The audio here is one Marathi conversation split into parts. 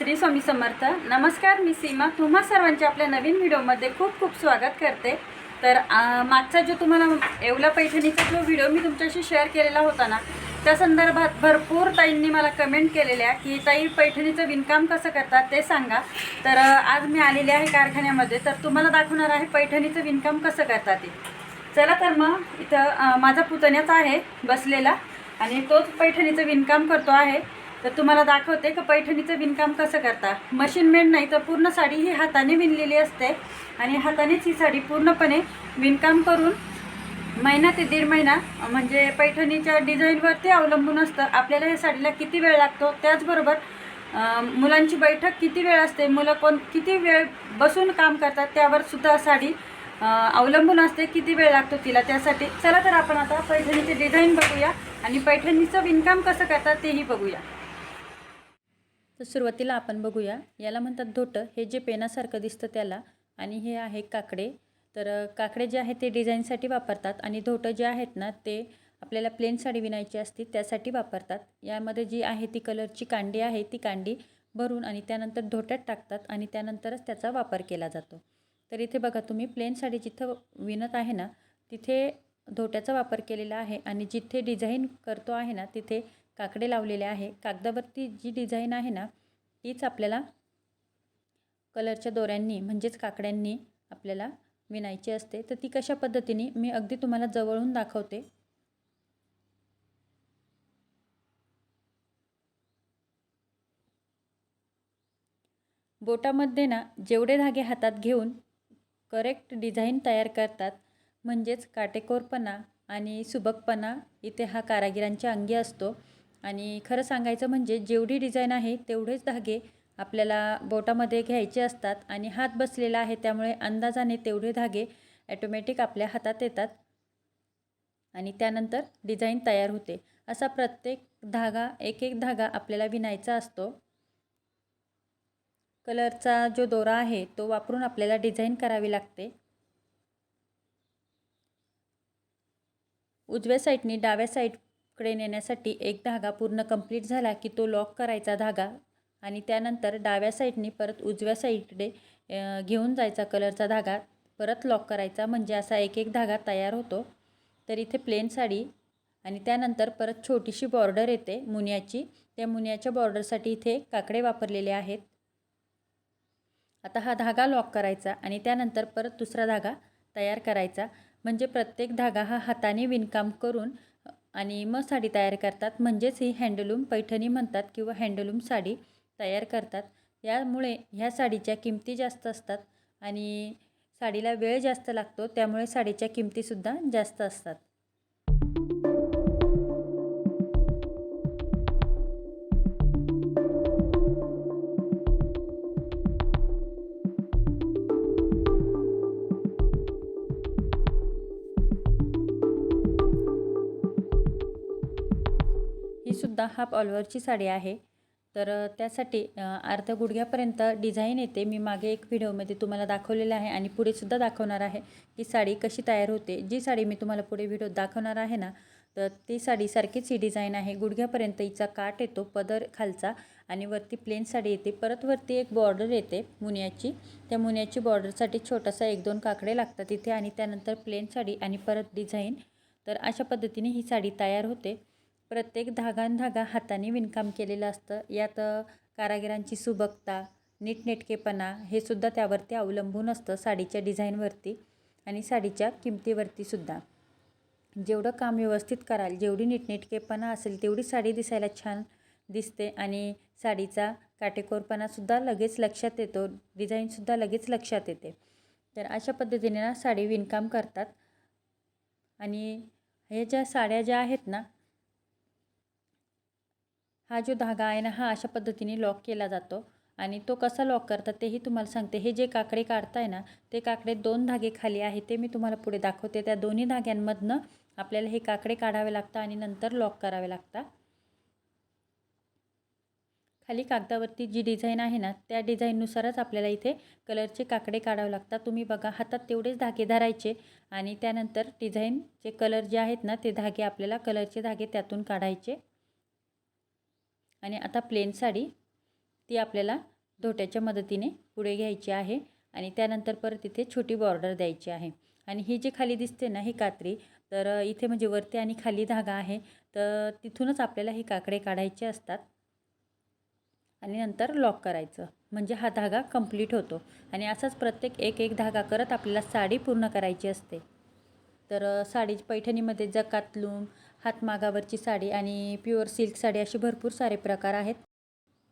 श्री स्वामी समर्थ. नमस्कार मी सीमा. तुम्हा सर्वांचे आपल्या नवीन व्हिडिओमध्ये खूप खूप स्वागत करते. तर मागचा जो तुम्हाला येवला पैठणीचा जो व्हिडिओ मी तुमच्याशी शेअर केलेला होता ना त्या संदर्भात भरपूर ताईंनी मला कमेंट केलेल्या की ताई पैठणीचं विणकाम कसं करतात ते सांगा. तर आज मी आलेली आहे कारखान्यामध्ये तर तुम्हाला दाखवणार आहे पैठणीचं विणकाम कसं करतात ते. चला तर मग इथं माझा पुतण्याचा आहे बसलेला आणि तोच पैठणीचं विणकाम करतो आहे. तर तुम्हाला दाखवते का पैठणीचं विणकाम कसं करता? मशीन मेड नाही तर पूर्ण साडी ही हाताने विणलेली असते. आणि हातानेच ही साडी पूर्णपणे विणकाम करून महिना ते दीड महिना म्हणजे पैठणीच्या डिझाईनवरती अवलंबून असतं. आपल्याला या साडीला किती वेळ लागतो? त्याचबरोबर मुलांची बैठक किती वेळ असते? मुलं कोण किती वेळ बसून काम करतात? त्यावर सुद्धा साडी अवलंबून असते. किती वेळ लागतो तिला? त्यासाठी चला तर आपण आता पैठणीचे डिझाईन बघूया. आणि पैठणीचं विणकाम कसं करतात तेही बघूया. तर सुरुवातीला आपण बघूया. याला म्हणतात धोटं. हे जे पेनासारखं दिसतं त्याला आणि हे आहे काकडे. तर काकडे जे आहे ते डिझाईनसाठी वापरतात आणि धोटं जे आहेत ना ते आपल्याला प्लेन साडी विणायची असते त्यासाठी वापरतात. यामध्ये जी आहे ती कलरची कांडी आहे ती कांडी भरून आणि त्यानंतर धोट्यात टाकतात आणि त्यानंतरच त्याचा वापर केला जातो. तर इथे बघा तुम्ही प्लेन साडी जिथं विणत आहे ना तिथे धोट्याचा वापर केलेला आहे आणि जिथे डिझाईन करतो आहे ना तिथे काकडे लावलेले आहे. कागदावरती जी डिझाईन आहे ना तीच आपल्याला कलरच्या दोऱ्यांनी म्हणजेच काकड्यांनी आपल्याला विणायची असते. तर ती कशा पद्धतीने मी अगदी तुम्हाला जवळून दाखवते. बोटामध्ये ना जेवढे धागे हातात घेऊन करेक्ट डिझाईन तयार करतात म्हणजेच काटेकोरपणा आणि सुबकपणा इथे हा कारागिरांच्या अंगी असतो. आणि खरं सांगायचं म्हणजे जेवढी डिझाईन आहे तेवढेच धागे आपल्याला बोटामध्ये घ्यायचे असतात आणि हात बसलेला आहे त्यामुळे अंदाजाने तेवढे धागे ॲटोमॅटिक आपल्या हातात येतात आणि त्यानंतर डिझाईन तयार होते. असा प्रत्येक धागा एक एक धागा आपल्याला विणायचा असतो. कलरचा जो दोरा आहे तो वापरून आपल्याला डिझाईन करावी लागते. उजव्या साईडनी डाव्या साईड साईडकडे नेण्यासाठी एक धागा पूर्ण कंप्लीट झाला की तो लॉक करायचा धागा आणि त्यानंतर डाव्या साईडनी परत उजव्या साईडकडे घेऊन जायचा कलरचा धागा परत लॉक करायचा. म्हणजे असा एक एक धागा तयार होतो. तर इथे प्लेन साडी आणि त्यानंतर परत छोटीशी बॉर्डर येते मुनियाची. त्या मुनियाच्या बॉर्डरसाठी इथे काकडे वापरलेले आहेत. आता हा धागा लॉक करायचा आणि त्यानंतर परत दुसरा धागा तयार करायचा. म्हणजे प्रत्येक धागा हा हाताने विणकाम करून आणि मग साडी तयार करतात. म्हणजेच ही हँडलूम पैठणी म्हणतात किंवा हँडलूम साडी तयार करतात. यामुळे ह्या साडीच्या किमती जास्त असतात आणि साडीला वेळ जास्त लागतो. त्यामुळे साडीच्या किमतीसुद्धा जास्त असतात. सुद्धा हाफ ऑलवरची साडी आहे. तर त्यासाठी अ, अर्ध्या गुडघ्यापर्यंत डिझाईन येते. मी मागे एक व्हिडिओमध्ये तुम्हाला दाखवलेलं आहे आणि पुढे सुद्धा दाखवणार आहे की साडी कशी तयार होते. जी साडी मी तुम्हाला पुढे व्हिडिओ दाखवणार आहे ना तर ती साडीसारखीच ही डिझाईन आहे. गुडघ्यापर्यंत हिचा काठ येतो पदर खालचा आणि वरती प्लेन साडी येते. परत वरती एक बॉर्डर येते मुनियाची. त्या मुन्याची बॉर्डरसाठी छोटासा एक दोन काकडे लागतात इथे आणि त्यानंतर प्लेन साडी आणि परत डिझाईन. तर अशा पद्धतीने ही साडी तयार होते. प्रत्येक धागान धागा हाताने विणकाम केलेलं असतं. यात कारागिरांची सुबकता नीटनेटकेपणा हे सुद्धा त्यावरती अवलंबून असतं साडीच्या डिझाईनवरती आणि साडीच्या किमतीवरती सुद्धा. जेवढं काम व्यवस्थित कराल जेवढी नीटनेटकेपणा असेल तेवढी साडी दिसायला छान दिसते आणि साडीचा काटेकोरपणासुद्धा लगेच लक्षात येतो डिझाईनसुद्धा लगेच लक्षात येते. तर अशा पद्धतीने ना साडी विणकाम करतात. आणि हे ज्या साड्या ज्या आहेत ना हा जो धागा आहे ना हा अशा पद्धतीने लॉक केला जातो. आणि तो कसा लॉक करतात तेही तुम्हाला सांगते. हे जे काकडे काढताय ना ते काकडे दोन धागे खाली आहे ते मी तुम्हाला पुढे दाखवते. त्या दोन्ही धाग्यांमधनं आपल्याला हे काकडे काढावे लागतात आणि नंतर लॉक करावे लागतात. खाली कागदावरती जी डिझाईन आहे ना त्या डिझाईननुसारच आपल्याला इथे कलरचे काकडे काढावे लागतात. तुम्ही बघा हातात तेवढेच धागे धरायचे आणि त्यानंतर डिझाईनचे कलर जे आहेत ना ते धागे आपल्याला कलरचे धागे त्यातून काढायचे. आणि आता प्लेन साडी ती आपल्याला धोट्याच्या मदतीने पुढे घ्यायची आहे आणि त्यानंतर परत इथे छोटी बॉर्डर द्यायची आहे. आणि ही जी खाली दिसते ना ही कात्री तर इथे म्हणजे वरती आणि खाली धागा आहे. तर तिथूनच आपल्याला हे काकडे काढायचे असतात. आणि नंतर लॉक करायचं. म्हणजे हा धागा कंप्लीट होतो. आणि असाच प्रत्येक एक एक धागा करत आपल्याला साडी पूर्ण करायची असते. तर साडी पैठणीमध्ये जकातलूम हातमागावरची साडी आणि प्युअर सिल्क साडी असे भरपूर सारे प्रकार आहेत.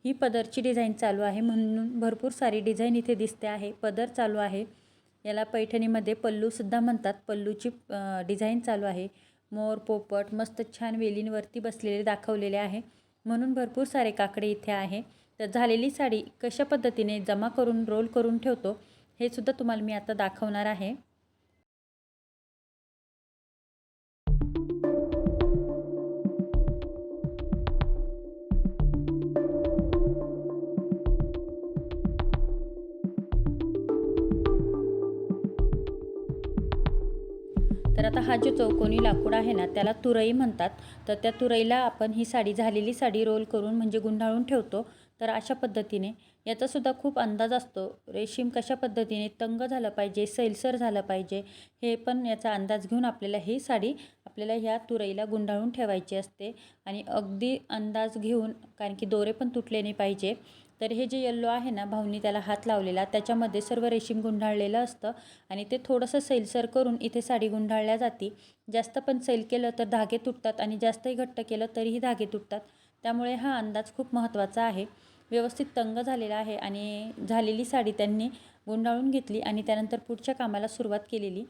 ही पदरची डिझाईन चालू आहे म्हणून भरपूर सारी डिझाईन इथे दिसते आहे. पदर चालू आहे. याला पैठणीमध्ये पल्लूसुद्धा म्हणतात. पल्लूची डिझाईन चालू आहे. मोर पोपट मस्त छान वेलींवरती बसलेले दाखवलेले आहे. म्हणून भरपूर सारे काकडे इथे आहे. तर झालेली साडी कशा पद्धतीने जमा करून रोल करून ठेवतो हे सुद्धा तुम्हाला मी आता दाखवणार आहे. आता हा जो चौकोनी लाकूड आहे ना त्याला तुरई म्हणतात. तर त्या तुरईला आपण ही साडी झालेली साडी रोल करून म्हणजे गुंडाळून ठेवतो. तर अशा पद्धतीने याचासुद्धा खूप अंदाज असतो. रेशीम कशा पद्धतीने तंग झालं पाहिजे सैलसर झालं पाहिजे हे पण याचा अंदाज घेऊन आपल्याला ही साडी आपल्याला ह्या तुरईला गुंडाळून ठेवायची असते. आणि अगदी अंदाज घेऊन कारण की दोरे पण तुटले नाही पाहिजे तर हे जे येल्लो आहे ना भाऊनी त्याला हात लावलेला त्याच्यामध्ये सर्व रेशीम गुंडाळलेलं असतं आणि ते थोडंसं सैलसर करून इथे साडी गुंडाळल्या जाते. जास्त पण सैल केलं तर धागे तुटतात आणि जास्तही घट्ट केलं तरीही धागे तुटतात. त्यामुळे हा अंदाज खूप महत्त्वाचा आहे. व्यवस्थित तंग झालेला आहे आणि झालेली साडी त्यांनी गुंडाळून घेतली आणि त्यानंतर पुढच्या कामाला सुरुवात केलेली.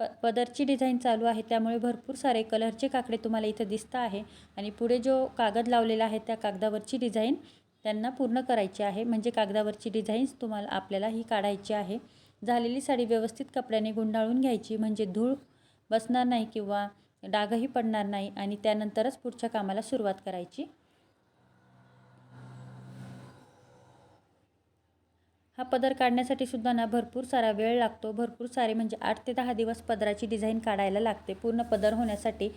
प पदरची डिझाईन चालू आहे त्यामुळे भरपूर सारे कलरचे काकडे तुम्हाला इथं दिसतं आहे. आणि पुढे जो कागद लावलेला आहे त्या कागदावरची डिझाईन त्यांना पूर्ण करायची आहे. म्हणजे कागदावरची डिझाईन्स तुम्हाला आपल्याला ही काढायची आहे. झालेली साडी व्यवस्थित कपड्याने गुंडाळून घ्यायची. म्हणजे धूळ बसणार नाही किंवा डागही पडणार नाही आणि त्यानंतरच पुढच्या कामाला सुरुवात करायची. हा पदर काढण्यासाठी सुद्धा ना भरपूर सारा वेळ लागतो. भरपूर सारे म्हणजे आठ ते दहा दिवस पदराची डिझाईन काढायला लागते. पूर्ण पदर होण्यासाठी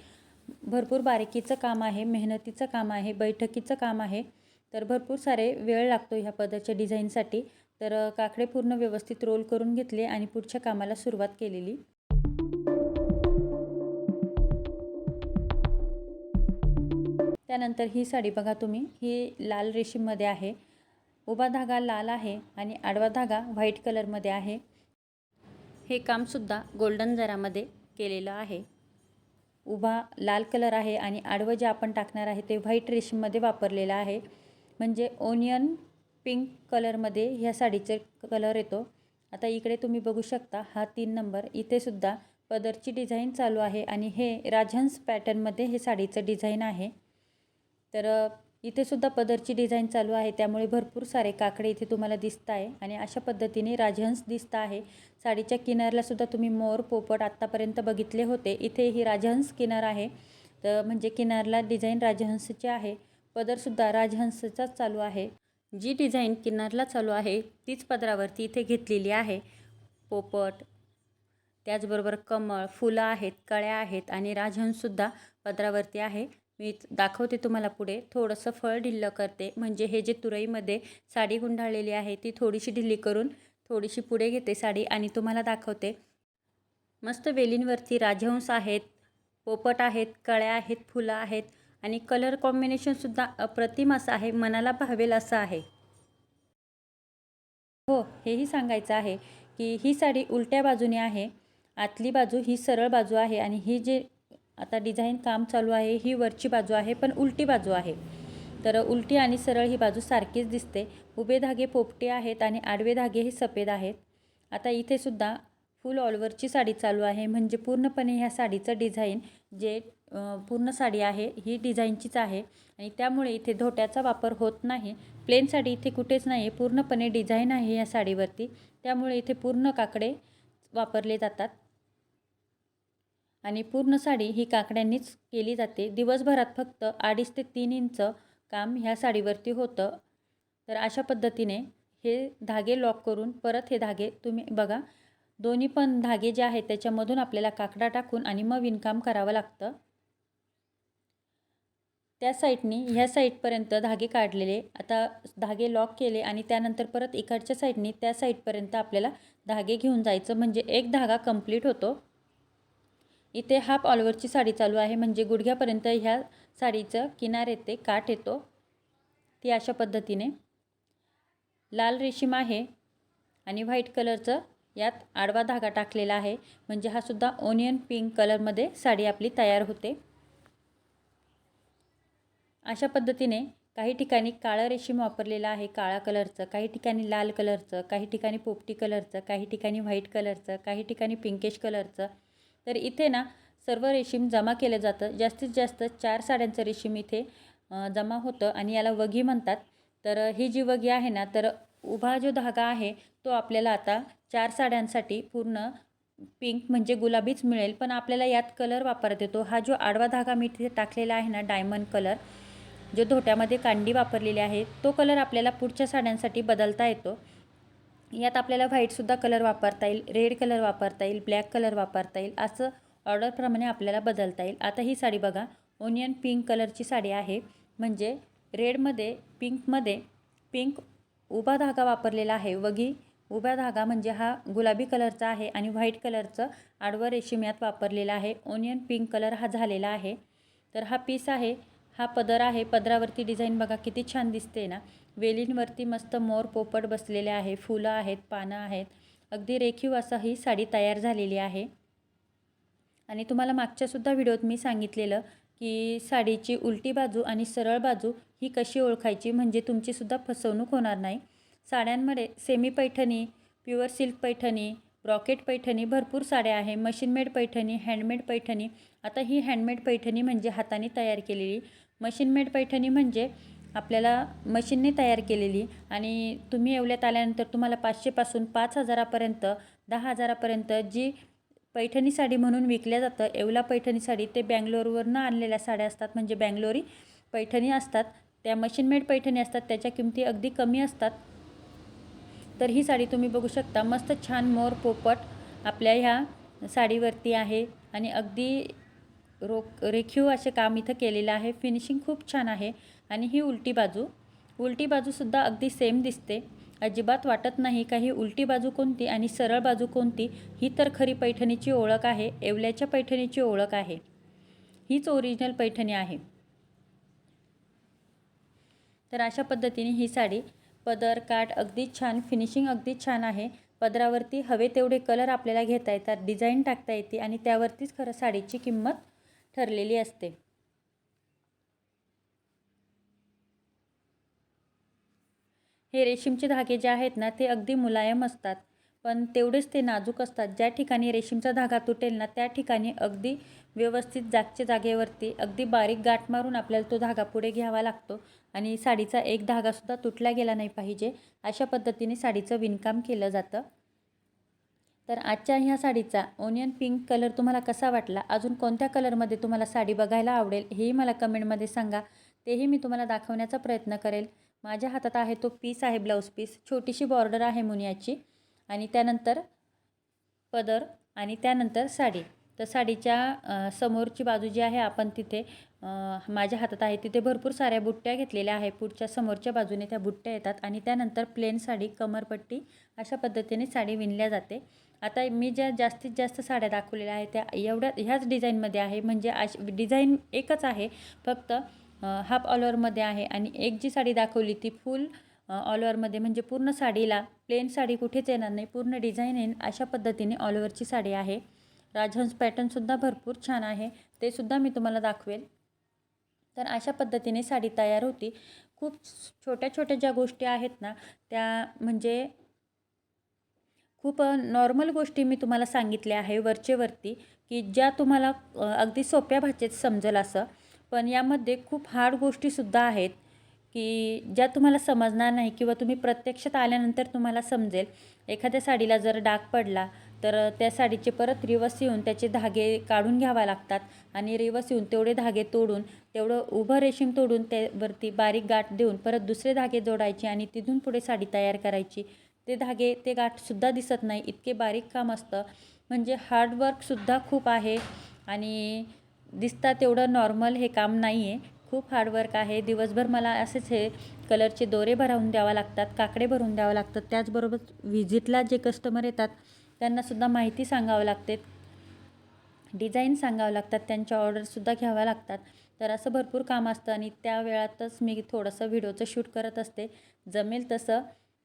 भरपूर बारीकीचं काम आहे. मेहनतीचं काम आहे. बैठकीचं काम आहे. तर भरपूर सारे वेळ लागतो ह्या पदाच्या डिझाईनसाठी. तर काकडे पूर्ण व्यवस्थित रोल करून घेतले आणि पुढच्या कामाला सुरुवात केलेली. त्यानंतर ही साडी बघा तुम्ही ही लाल रेशीममध्ये आहे. उभा धागा लाल आहे आणि आडवा धागा व्हाईट कलरमध्ये आहे. हे कामसुद्धा गोल्डन जरामध्ये केलेलं आहे. उभा लाल कलर आहे आणि आडवं जे आपण टाकणार आहे ते व्हाईट रेशीममध्ये वापरलेलं आहे. म्हणजे ओनियन पिंक कलरमध्ये ह्या साडीचे कलर येतो. आता इकडे तुम्ही बघू शकता हा तीन नंबर. इथेसुद्धा पदरची डिझाईन चालू आहे आणि हे राजहंस पॅटर्नमध्ये हे साडीचं डिझाईन आहे. तर इथेसुद्धा पदरची डिझाईन चालू आहे. त्यामुळे भरपूर सारे काकडे इथे तुम्हाला दिसत आहे आणि अशा पद्धतीने राजहंस दिसत आहे. साडीच्या किनारलासुद्धा तुम्ही मोर पोपट आत्तापर्यंत बघितले होते. इथे ही राजहंस किनार आहे. तर म्हणजे किनारला डिझाईन राजहंसची आहे. पदरसुद्धा राजहंसचाच चालू आहे. जी डिझाईन किनारला चालू आहे तीच पदरावरती इथे घेतलेली आहे. पोपट त्याचबरोबर कमळ फुलं आहेत कळ्या आहेत आणि राजहंससुद्धा पदरावरती आहे. मी दाखवते तुम्हाला पुढे. थोडंसं फळ ढिल्लं करते. म्हणजे हे जे तुरईमध्ये साडी गुंडाळलेली आहे ती थोडीशी ढिल्ली करून थोडीशी पुढे घेते साडी आणि तुम्हाला दाखवते. मस्त वेलींवरती राजहंस आहेत पोपट आहेत कळ्या आहेत फुलं आहेत. आणि कलर कॉम्बिनेशनसुद्धा अप्रतिम असं आहे मनाला भावेल असं आहे. हो हेही सांगायचं आहे की ही साडी उलट्या बाजूने आहे आतली बाजू ही सरळ बाजू आहे आणि ही जे आता डिझाईन काम चालू आहे ही वरची बाजू आहे पण उलटी बाजू आहे. तर उलटी आणि सरळ ही बाजू सारखीच दिसते. उभे धागे पोपटे आहेत आणि आडवे धागे हे सफेद आहेत. आता इथे सुद्धा फुल ऑलवरची साडी चालू आहे. म्हणजे पूर्णपणे ह्या साडीचं डिझाईन जे पूर्ण साडी आहे ही डिझाईनचीच आहे. आणि त्यामुळे इथे धोट्याचा वापर होत नाही. प्लेन साडी इथे कुठेच नाही आहे पूर्णपणे डिझाईन आहे या साडीवरती. त्यामुळे इथे पूर्ण काकडे वापरले जातात. आणि पूर्ण साडी ही काकड्यांनीच केली जाते. दिवसभरात फक्त अडीच ते तीन इंच काम ह्या साडीवरती होतं. तर अशा पद्धतीने हे धागे लॉक करून परत हे धागे तुम्ही बघा. दोन्ही पण धागे जे आहेत त्याच्यामधून आपल्याला काकडा टाकून आणि मग विणकाम करावं लागतं. त्या साईडनी ह्या साईडपर्यंत धागे काढलेले. आता धागे लॉक केले आणि त्यानंतर परत इकडच्या साईडनी त्या साईडपर्यंत आपल्याला धागे घेऊन जायचं. म्हणजे एक धागा कंप्लीट होतो. इथे हाफ ऑलवरची साडी चालू आहे. म्हणजे गुडघ्यापर्यंत ह्या साडीचं किनार येते काठ येतो. ती अशा पद्धतीने. लाल रेशीम आहे आणि व्हाईट कलरचं यात आडवा धागा टाकलेला आहे. म्हणजे हा सुद्धा ओनियन पिंक कलरमध्ये साडी आपली तयार होते. अशा पद्धतीने काही ठिकाणी काळं रेशीम वापरलेलं आहे काळा कलरचं काही ठिकाणी लाल कलरचं काही ठिकाणी पोपटी कलरचं काही ठिकाणी व्हाईट कलरचं काही ठिकाणी पिंकेश कलरचं तर इथे ना सर्व रेशीम जमा केलं जातं. जास्तीत जास्त चार साड्यांचं रेशीम इथे जमा होतं आणि याला वगी म्हणतात. तर ही जी वगी आहे ना तर उभा जो धागा आहे तो आपल्याला आता चार साड्यांसाठी पूर्ण पिंक म्हणजे गुलाबीच मिळेल. पण आपल्याला यात कलर वापरता येतो. हा जो आडवा धागा मी तिथे टाकलेला आहे ना डायमंड कलर जो धोट्यामध्ये कांडी वापरलेली आहे तो कलर आपल्याला पुढच्या साड्यांसाठी बदलता येतो. यात आपल्याला व्हाईटसुद्धा कलर वापरता येईल रेड कलर वापरता येईल ब्लॅक कलर वापरता येईल असं ऑर्डरप्रमाणे आपल्याला बदलता येईल. आता ही साडी बघा ओनियन पिंक कलरची साडी आहे. म्हणजे रेडमध्ये पिंकमध्ये पिंक उभा धागा वापरलेला आहे. वगी उभा धागा म्हणजे हा गुलाबी कलरचा आहे आणि व्हाईट कलरचं आडवं रेशीम यात वापरलेला आहे. ओनियन पिंक कलर हा झालेला आहे. तर हा पीस आहे. हा पदर आहे. पदरावरती डिझाईन बघा किती छान दिसते ना. वेलींवरती मस्त मोर पोपट बसलेले आहे. फुलं आहेत पानं आहेत. अगदी रेखीव असं ही साडी तयार झालेली आहे. आणि तुम्हाला मागच्यासुद्धा व्हिडिओत मी सांगितलेलं की साडीची उलटी बाजू आणि सरळ बाजू ही कशी ओळखायची? म्हणजे तुमचीसुद्धा फसवणूक होणार नाही. साड्यांमध्ये semi Paithani pure silk Paithani brocade Paithani भरपूर साड्या आहे. Machine made Paithani handmade Paithani. आता ही हँडमेड पैठणी म्हणजे हाताने तयार केलेली. मशीनमेड पैठणी म्हणजे आपल्याला मशीनने तयार केलेली. आणि तुम्ही एवढ्यात आल्यानंतर तुम्हाला पाचशेपासून पाच हजारापर्यंत दहा हजारापर्यंत जी पैठणी साडी म्हणून विकल्या जातं. येवला पैठणी साडी ते बँगलोरवरनं आणलेल्या साड्या असतात. म्हणजे बँगलोरी पैठणी असतात. त्या मशीनमेड पैठणी असतात. त्याच्या किमती अगदी कमी असतात. तर ही साडी तुम्ही बघू शकता. मस्त छान मोर पोपट आपल्या ह्या साडीवरती आहे. आणि अगदी रोक रेखीव असे काम इथं केलेलं आहे. फिनिशिंग खूप छान आहे. आणि ही उलटी बाजू. उलटी बाजूसुद्धा अगदी सेम दिसते. अजिबात वाटत नाही का ही उलटी बाजू कोणती आणि सरळ बाजू कोणती ही तर खरी पैठणीची ओळख आहे येवल्याच्या पैठणीची ओळख आहे. हीच ओरिजिनल पैठणी आहे. तर अशा पद्धतीने ही साडी पदर काठ अगदी छान फिनिशिंग अगदी छान आहे. पदरावरती हवे तेवढे कलर आपल्याला घेता येतात डिझाईन टाकता येते आणि त्यावरतीच खरं साडीची किंमत ठरलेली असते. हे रेशीमचे धागे जे आहेत ना ते अगदी मुलायम असतात. पण तेवढेच ते नाजूक असतात. ज्या ठिकाणी रेशीमचा धागा तुटेल ना त्या ठिकाणी अगदी व्यवस्थित जागच्या जागेवरती अगदी बारीक गाठ मारून आपल्याला तो धागा पुढे घ्यावा लागतो. आणि साडीचा एक धागासुद्धा तुटला गेला नाही पाहिजे अशा पद्धतीने साडीचं विणकाम केलं जातं. तर आजच्या ह्या साडीचा ओनियन पिंक कलर तुम्हाला कसा वाटला? अजून कोणत्या कलरमध्ये तुम्हाला साडी बघायला आवडेल? हेही मला कमेंटमध्ये सांगा. तेही मी तुम्हाला दाखवण्याचा प्रयत्न करेल. माझ्या हातात आहे तो पीस आहे ब्लाऊज पीस. छोटीशी बॉर्डर आहे मुनियाची. आणि त्यानंतर पदर आणि त्यानंतर साडी. तर साडीच्या समोरची बाजू जी आहे आपण तिथे माझ्या हातात आहे तिथे भरपूर साऱ्या बुट्ट्या घेतलेल्या आहे पुढच्या समोरच्या बाजूने त्या बुट्ट्या येतात. आणि त्यानंतर प्लेन साडी कमरपट्टी अशा पद्धतीने साडी विणल्या जाते. आता मी ज्या जास्तीत जास्त साड्या दाखवलेल्या आहेत त्या एवढ्या ह्याच डिझाईनमध्ये आहे. म्हणजे अश डिझाईन एकच आहे. फक्त हाफ ऑलओवरमध्ये आहे आणि एक जी साडी दाखवली ती फुल ऑलओवरमध्ये म्हणजे पूर्ण साडीला प्लेन साडी कुठेच येणार नाही पूर्ण डिझाईन येईन अशा पद्धतीने ऑल साडी आहे. राजहंस पॅटर्नसुद्धा भरपूर छान आहे ते सुद्धा मी तुम्हाला दाखवेल. तर अशा पद्धतीने साडी तयार होती. खूप छोट्या छोट्या ज्या गोष्टी आहेत ना त्या म्हणजे खूप नॉर्मल गोष्टी मी तुम्हाला सांगितल्या आहे वरचेवरती की ज्या तुम्हाला अगदी सोप्या भाषेत समजेल असं. पण यामध्ये खूप हार्ड गोष्टीसुद्धा आहेत की ज्या तुम्हाला समजणार नाही किंवा तुम्ही प्रत्यक्षात आल्यानंतर तुम्हाला समजेल. एखाद्या साडीला जर डाग पडला तर त्या साडीचे परत रिवस येऊन त्याचे धागे काढून घ्यावा लागतात आणि रिवस येऊन तेवढे धागे तोडून तेवढं उभं रेशीम तोडून त्यावरती बारीक गाठ देऊन परत दुसरे धागे जोडायचे आणि तिथून पुढे साडी तयार करायची. ते धागे ते गाठसुद्धा दिसत नाही. इतके बारीक काम असतं. म्हणजे हार्डवर्कसुद्धा खूप आहे आणि दिसतात तेवढं नॉर्मल हे काम नाही आहे खूप हार्डवर्क आहे. दिवसभर मला असेच हे कलरचे दोरे भरावून द्यावा लागतात काकडे भरून द्यावं लागतात. त्याचबरोबर व्हिजिटला जे कस्टमर येतात त्यांनासुद्धा माहिती सांगावं लागते. डिझाईन सांगावं लागतात. त्यांच्या ऑर्डरसुद्धा घ्याव्या लागतात. तर असं भरपूर काम असतं आणि त्या वेळातच मी थोडंसं व्हिडिओचं शूट करत असते. जमेल तसं.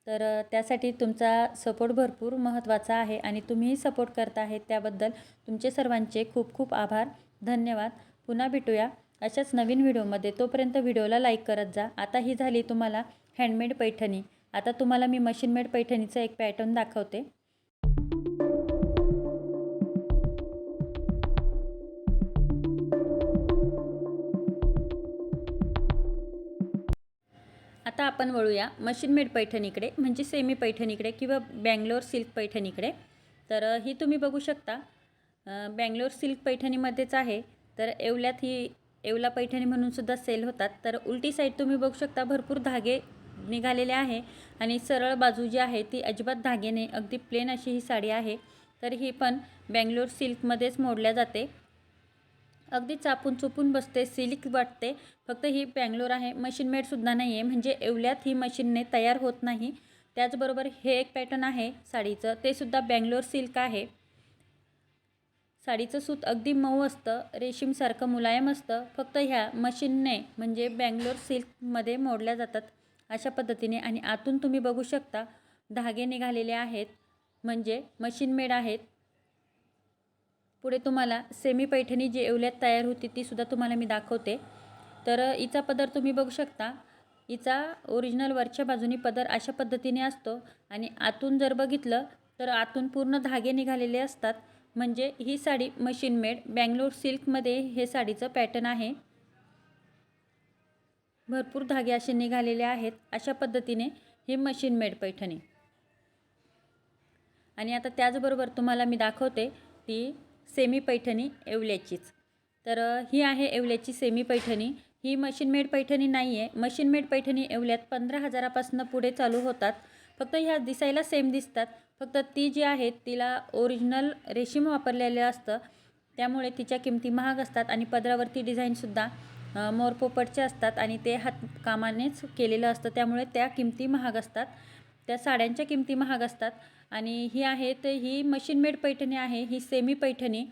तर त्यासाठी तुमचा सपोर्ट भरपूर महत्त्वाचा आहे आणि तुम्हीही सपोर्ट करता आहे. त्याबद्दल तुमचे सर्वांचे खूप खूप आभार. धन्यवाद. पुन्हा भेटूया. अशाच नवीन व्हिडिओमध्ये. तोपर्यंत व्हिडिओला लाईक करत जा. आता ही झाली तुम्हाला हँडमेड पैठणी. आता तुम्हाला मी मशीनमेड पैठणीचं एक पॅटर्न दाखवते. आता आपण वळूया मशीनमेड पैठणीकडे म्हणजे सेमी पैठणीकडे किंवा बँगलोर सिल्क पैठणीकडे. तर ही तुम्ही बघू शकता. बँगलोर सिल्क पैठणीमध्येच आहे. तर येवल्यात ही येवला पैठणी म्हणून सुद्धा सेल होतात. तर उलटी साईड तुम्ही बघू शकता भरपूर धागे निघालेले आहे. आणि सरळ बाजू जी आहे ती अजिबात धागेने अगदी प्लेन अशी ही साडी आहे. तर ही पण बँगलोर सिल्कमध्येच मोडल्या जाते. अगदी चापून चुपून बसते सिल्क वाटते. फक्त ही बँगलोर आहे. मशीन मेडसुद्धा नाही आहे म्हणजे एवल्यात ही मशीनने तयार होत नाही. त्याचबरोबर हे एक पॅटर्न आहे साडीचं. ते सुद्धा बँगलोर सिल्क आहे. साडीचं सूत अगदी मऊ असतं रेशीमसारखं मुलायम असतं फक्त ह्या मशीनने म्हणजे बँगलोर सिल्कमध्ये मोडल्या जातात अशा पद्धतीने. आणि आतून तुम्ही बघू शकता धागे निघालेले आहेत म्हणजे मशीन मेड आहेत. पुढे तुम्हाला सेमी पैठणी जी एवल्यात तयार होती ती सुद्धा तुम्हाला मी दाखवते. तर हिचा पदर तुम्ही बघू शकता. हिचा ओरिजिनल वरच्या बाजूनी पदर अशा पद्धतीने असतो. आणि आतून जर बघितलं तर आतून पूर्ण धागे निघालेले असतात. म्हणजे ही साडी मशीन मेड. बँगलोर सिल्कमध्ये हे साडीचं पॅटर्न आहे. भरपूर धागे असे निघालेले आहेत. अशा पद्धतीने हे मशीन मेड पैठणी. आणि आता त्याचबरोबर तुम्हाला मी दाखवते ती सेमी पैठणी एवल्याचीच. तर ही आहे एवल्याची सेमी पैठणी. ही मशीन मेड पैठणी नाही आहे मशीन मेड पैठणी येवल्यात पंधरा हजारापासून पुढे चालू होतात. फक्त ह्या दिसायला सेम दिसतात. फक्त ती जी आहे तिला ओरिजिनल रेशीम वापरलेलं असतं. त्यामुळे तिच्या किमती महाग असतात आणि पदरावरती डिझाईनसुद्धा मोरपोपटचे असतात आणि ते हातकामानेच केलेलं असतं. त्यामुळे त्या किमती महाग असतात. त्या साड्यांच्या किमती महाग असतात. आणि ही आहे तर ही मशीन मेड पैठणी आहे ही सेमी पैठणी.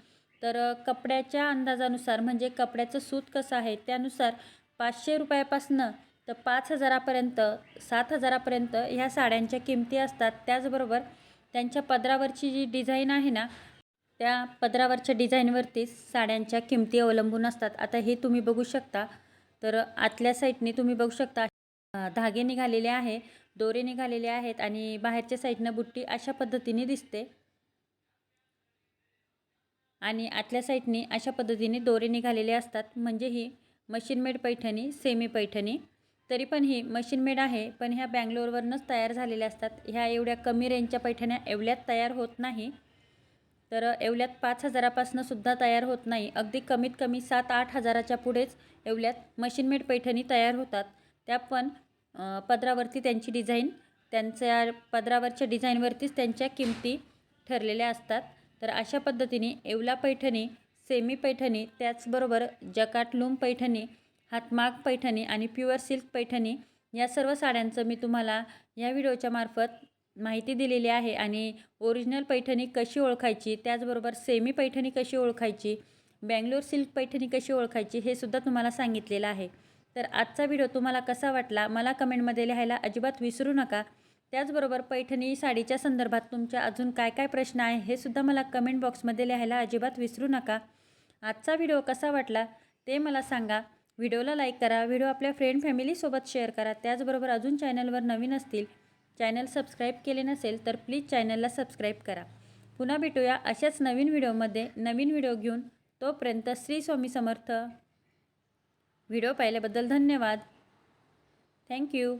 तर कपड्याच्या अंदाजानुसार म्हणजे कपड्याचं सूत कसं आहे त्यानुसार पाचशे रुपयापासनं तर पाच हजारापर्यंत सात हजारापर्यंत ह्या साड्यांच्या किमती असतात. त्याचबरोबर त्यांच्या पदरावरची जी डिझाईन आहे ना त्या पदरावरच्या डिझाईनवरतीच साड्यांच्या किमती अवलंबून असतात. आता हे तुम्ही बघू शकता. तर आतल्या साईडने तुम्ही बघू शकता धागे निघालेले आहे दोरे निघालेले आहेत आणि बाहेरच्या साईडनं बुट्टी अशा पद्धतीने दिसते. आणि आतल्या साईडने अशा पद्धतीने दोरे निघालेले असतात. म्हणजे ही machine made Paithani semi Paithani. तरी पण ही मशीन मेड आहे पण ह्या बँगलोरवरनंच तयार झालेल्या असतात. ह्या एवढ्या कमी रेंजच्या पैठण्या एवढ्यात तयार होत नाही. तर एवढ्यात पाच हजारापासून सुद्धा तयार होत नाही. अगदी कमीत कमी सात आठ हजाराच्या पुढेच एवढ्यात मशीन मेड पैठणी तयार होतात. त्या पण पदरावरती त्यांची डिझाईन त्यांच्या पदरावरच्या डिझाईनवरतीच त्यांच्या किमती ठरलेल्या असतात. तर अशा पद्धतीने येवला पैठणी सेमी पैठणी त्याचबरोबर जकाट लूम पैठणी हातमाग पैठणी आणि प्युअर सिल्क पैठणी या सर्व साड्यांचं मी तुम्हाला या व्हिडिओच्या मार्फत माहिती दिलेली आहे. आणि ओरिजिनल पैठणी कशी ओळखायची त्याचबरोबर सेमी पैठणी कशी ओळखायची बँगलोर सिल्क पैठणी कशी ओळखायची हे सुद्धा तुम्हाला सांगितलेलं आहे. तर आजचा व्हिडिओ तुम्हाला कसा वाटला मला कमेंटमध्ये लिहायला अजिबात विसरू नका. त्याचबरोबर पैठणी साडीच्या संदर्भात तुमच्या अजून काय काय प्रश्न आहे हे सुद्धा मला कमेंट बॉक्समध्ये लिहायला अजिबात विसरू नका. आजचा व्हिडिओ कसा वाटला ते मला सांगा. व्हिडिओला लाईक करा व्हिडिओ आपल्या फ्रेंड फॅमिलीसोबत शेअर करा. त्याचबरोबर अजून चॅनलवर नवीन असतील चॅनल सबस्क्राईब केले नसेल तर प्लीज चॅनलला सबस्क्राईब करा. पुन्हा भेटूया अशाच नवीन व्हिडिओमध्ये नवीन व्हिडिओ घेऊन तोपर्यंत श्री स्वामी समर्थ. व्हिडिओ पाहिल्याबद्दल धन्यवाद. थँक्यू